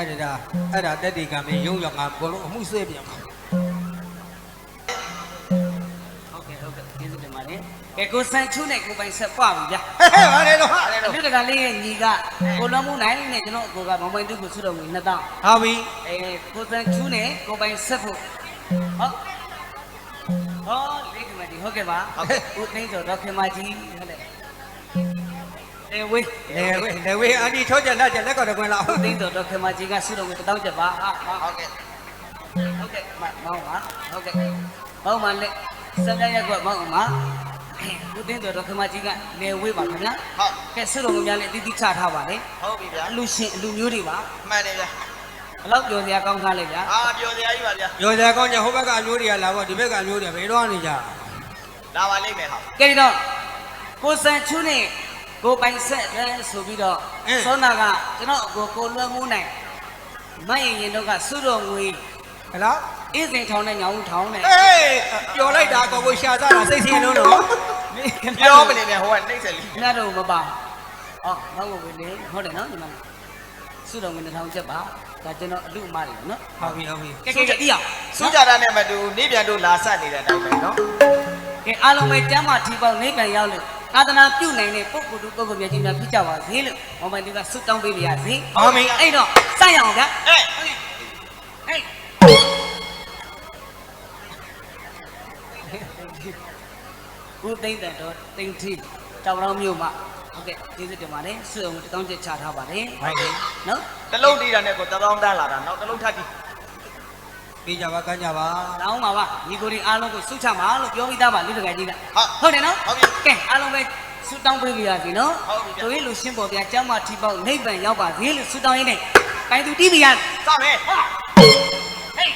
အဲ့ဒါအဲ့ဒါတက်တီကံမင်းရုံရောက်ငါဘလုံးအမှုဆွဲပြန်ပါဟုတ်ကဲ့ဟုတ်ကဲ့ကျေးဇူးတင်ပါတယ်ကဲကိုစံချူးနဲ့ကိုပိုင်ဆက်ပွားပြီဗျာဟဲ့ဟဲ့ပါလေတော့အလူတကလေးရဲ့ညီကကိုလွန်မှုနိုင်နဲ့ကျွန်တော်အကိုကမောင်ပိုင်တူကိုဆုတော်မူနှစ်တောင်းဟာပြီအဲကိုစံချူးနဲ့ကိုပိုင်ဆက်ဖို့ဟုတ်ဟောလေးကမတီဟုတ်ကဲ့ပါဦးသိန်းစောတော့ခင်မကြီးဟုတ်တ ယ်အဲဝေးလေဝေးလေဝေးအန်ဒီချောချက်လက်ချက်လက်ကောက်တကွင်းလောက်ဦးသိန်းစောတော့ခင်မကြီးကဆုတော်မူတောင်းချက်ပါဟာဟာဟုတ်ကဲ့ဟုတ်ကဲ့မမောင်းပါဟုတ်ကဲ့မောင်းပါလက်စံပြရက်ကွမောင်းပါဦးသိန်းစောတော့ခင်မကြီးကနေဝေးပါခင်ဗျာဟုတ်ကဲဆုတော်မူများလည်းအတိအကျချထားပါလေဟုတ်ပြီဗျာအလူရှင်အလူမျိုးတွေပါမှန်တယ်ဗျာဘလောက်ပြောစရာကောင်းကားလေဗျာအာပြောစရာကြီးပါဗျာရောစရာကောင်းကြဟိုဘက်ကအမျိုးတွေကလာပေါ့ဒီဘက်ကအမျိုးတွေကဘယ်တော့နေကြလာပါလိမ့်မယ်ဟာကဲဒီတော့ကိုစံချူးနဲ့ ကိုပိုင်ဆက်လဲဆိုပြီးတော့စောနာကကျွန်တော်ကိုကိုလွှမ်းမှုနိုင်မရင်ရင်တော့ကစုတော်ငွေဟလားအင်းစင်ထောင်းနဲ့ညောင်ထောင်းနဲ့အေးပျော်လိုက်တာကောကိုရှာစားတာစိတ်ဆင်းလုံးတော့ပြောမနေနဲ့ဟိုကနှိမ့်ဆက်လီခင်ဗျားတို့မပါအော်ဟုတ်ပါဘူးလေဟုတ်တယ်နော်ညီမလေးစုတော်ငွေ2000ချက်ပါဒါကျွန်တော်အလူအမတွေနော်ဟုတ်ပြီဟုတ်ပြီကဲကဲကဲတိအောင်စူးကြတာနဲ့မတူနေပြန်တို့လာဆက်နေတဲ့အတိုင်းပဲနော်ကဲအားလုံးပဲကျမ်းမာထီပေါက်နေပြန်ရောက်လို့ သာသနာပြုနိုင်တဲ့ပုဂ္ဂိုလ်တို့ပုဂ္ဂိုလ်များကြီးများဖြစ်ကြပါစေလို့မောင်ပိုင်သူကဆုတောင်းပေးပါရစေဟုတ်ပြီအဲ့တော့စရအောင်ဗျာအေးဟေးဦးသိမ့်တဲ့တော့တိမ်ထီတောင်တော်မြို့မှာဟုတ်ကဲ့ကျေးဇူးတင်ပါတယ်ဆုအောင်တောင်းချက်ချထားပါတယ်ဟုတ်ပြီနော်တလုံးတီးတာနဲ့ကိုတသောင်းတန်းလာတာနောက်တလုံးထပ်တီး ပြေးကြပါကမ်းကြပါတောင်းပါပါညီကိုဒီအားလုံးကိုဆုချမှာလို့ပြောပြီးသားပါလူတကယ်ကြီးကဟုတ်ဟုတ်တယ်နော်ဟုတ်ပြီကဲအားလုံးပဲဆုတောင်းပေးပါရစေနော်ဟုတ်ပြီဗျာတို့ရဲ့လူရှင်းပေါ်ပြကျမ်းမာထီပေါက်နိဗ္ဗာန်ရောက်ပါစေလို့ဆုတောင်းရင်းနဲ့ကိုင်းသူတီးပြရစေစမယ်ဟေး